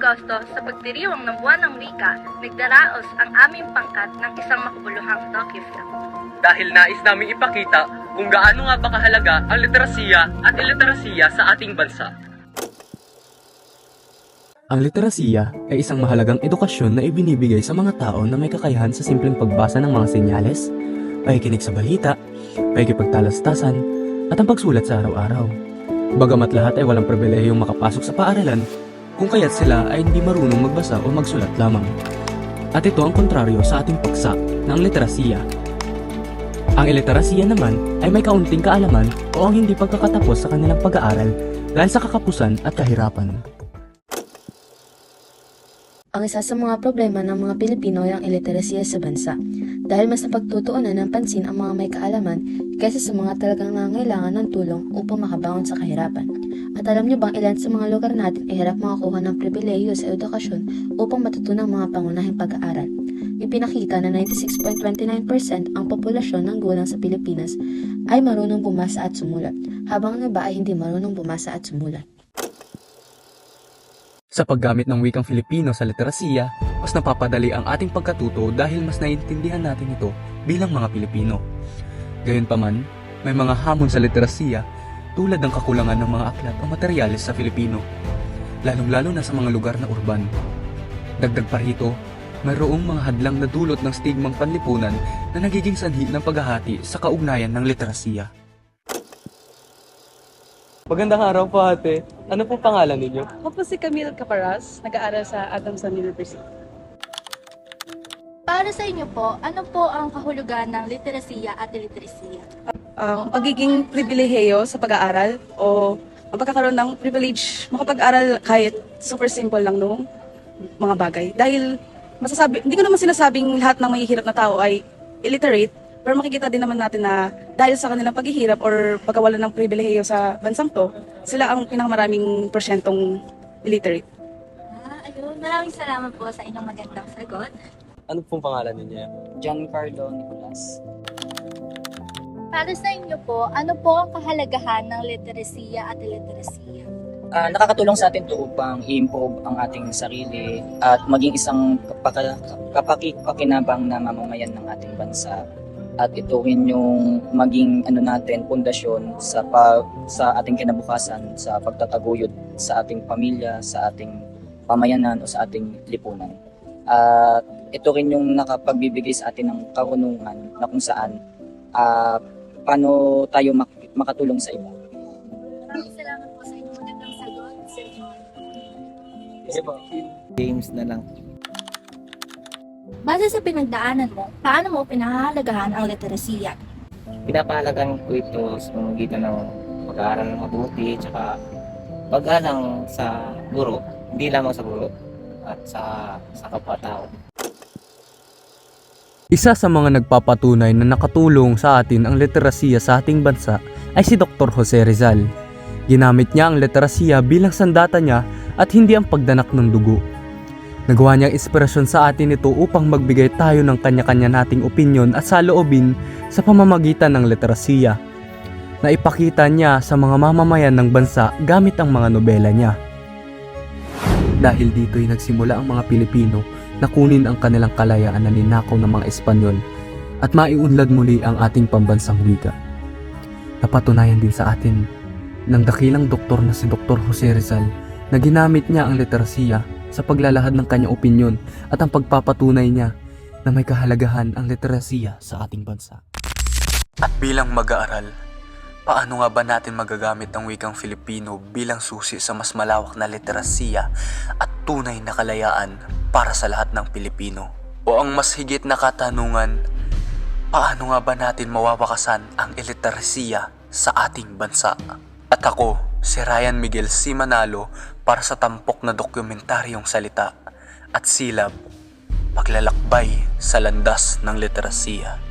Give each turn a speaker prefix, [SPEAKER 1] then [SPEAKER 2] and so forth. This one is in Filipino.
[SPEAKER 1] Agosto, sa pagdiriwang ng buwan ng wika, nagdaraos ang aming pangkat ng isang makabuluhang docu-film.
[SPEAKER 2] Dahil nais naming ipakita kung gaano nga ba kahalaga ang literasiya at iliterasiya sa ating bansa.
[SPEAKER 3] Ang literasiya ay isang mahalagang edukasyon na ibinibigay sa mga tao na may kakayahan sa simpleng pagbasa ng mga senyales, pakikinig sa balita, pakikipagtalastasan, at ang pagsulat sa araw-araw. Bagamat lahat ay walang pribilehiyong makapasok sa paaralan, kung kaya't sila ay hindi marunong magbasa o magsulat lamang. At ito ang kontraryo sa ating paksa ng literasiya. Ang iliterasiya naman ay may kaunting kaalaman o ang hindi pagkakatapos sa kanilang pag-aaral dahil sa kakapusan at kahirapan.
[SPEAKER 4] Ang isa sa mga problema ng mga Pilipino ay ang illiteracy sa bansa dahil mas napagtutuunan ng pansin ang mga may kaalaman kaysa sa mga talagang nangangailangan ng tulong upang makabangon sa kahirapan. At alam niyo bang ilan sa mga lugar natin ay hirap makakuha ng pribilehiyo sa edukasyon upang matutunan ang mga pangunahing pag-aaral? Ipinakita na 96.29% ang populasyon ng gulang sa Pilipinas ay marunong bumasa at sumulat, habang ang iba ay hindi marunong bumasa at sumulat.
[SPEAKER 3] Sa paggamit ng wikang Filipino sa literasiya, mas napapadali ang ating pagkatuto dahil mas naiintindihan natin ito bilang mga Pilipino. Gayunpaman, may mga hamon sa literasiya tulad ng kakulangan ng mga aklat o materyales sa Filipino, lalong-lalo na sa mga lugar na urban. Dagdag pa rito, mayroong mga hadlang na dulot ng stigmang panlipunan na nagiging sanhi ng paghahati sa kaugnayan ng literasiya. Magandang araw po ate. Ano po pangalan ninyo?
[SPEAKER 5] Ako po si Camille Caparas, nag-aaral sa Adamson University.
[SPEAKER 1] Para sa inyo po, ano po ang kahulugan ng literasiya at iliterasiya?
[SPEAKER 5] Ang pagiging pribileheyo sa pag-aaral o ang pagkakaroon ng privilege makapag-aral kahit super simple lang nung mga bagay. Dahil masasabi, hindi ko naman sinasabing lahat ng mahihirap na tao ay illiterate, pero makikita din naman natin na dahil sa kanilang paghihirap or pagkawalan ng pribileheyo sa bansang to, sila ang pinakamaraming porsyentong illiterate.
[SPEAKER 1] Ah, ayun. Maraming salamat po sa inyong magandang sagot.
[SPEAKER 3] Ano pong pangalan ninyo?
[SPEAKER 6] Giancarlo Nicolas.
[SPEAKER 1] Para sa inyo po, ano po ang kahalagahan ng literasiya at iliterasiya?
[SPEAKER 6] Ah, nakakatulong sa atin to upang i-improve ang ating sarili at maging isang kapaka, kapakipakinabang na mamamayan ng ating bansa. At ito rin yung maging ano natin pundasyon sa pa, sa ating kinabukasan sa pagtataguyod sa ating pamilya, sa ating pamayanan o sa ating lipunan. At ito rin yung nakapagbibigay sa atin ng karunungan na kung saan ah, paano tayo mak- makatulong sa iba.
[SPEAKER 1] Maraming salamat po sa inyong magandang sagot, Sir John.
[SPEAKER 7] James na lang.
[SPEAKER 1] Base sa pinagdaanan mo, paano mo pinahahalagahan ang literasiya?
[SPEAKER 7] Pinapahalagan ko ito sa pamamagitan ng pag-aaral ng mabuti, tsaka pag-alang sa guro, hindi lamang sa guro, at sa, sa kapwa-tao.
[SPEAKER 3] Isa sa mga nagpapatunay na nakatulong sa atin ang literasiya sa ating bansa ay si Dr. Jose Rizal. Ginamit niya ang literasiya bilang sandata niya at hindi ang pagdanak ng dugo. Nagawa niyang inspirasyon sa atin ito upang magbigay tayo ng kanya-kanya nating opinyon at saloobin sa pamamagitan ng literasiya na ipakita niya sa mga mamamayan ng bansa gamit ang mga nobela niya. Dahil dito'y nagsimula ang mga Pilipino na kunin ang kanilang kalayaan na ninakaw ng mga Espanyol at maiunlad muli ang ating pambansang wika. Napatunayan din sa atin ng dakilang doktor na si Dr. Jose Rizal na ginamit niya ang literasiya sa paglalahad ng kanyang opinyon at ang pagpapatunay niya na may kahalagahan ang literasiya sa ating bansa. At bilang mag-aaral, paano nga ba natin magagamit ang wikang Filipino bilang susi sa mas malawak na literasiya at tunay na kalayaan para sa lahat ng Pilipino? O ang mas higit na katanungan, paano nga ba natin mawawakasan ang iliterasiya sa ating bansa? At ako, si Ryan Miguel C. Manalo para sa tampok na dokumentaryong salita at silab, paglalakbay sa landas ng literasiya.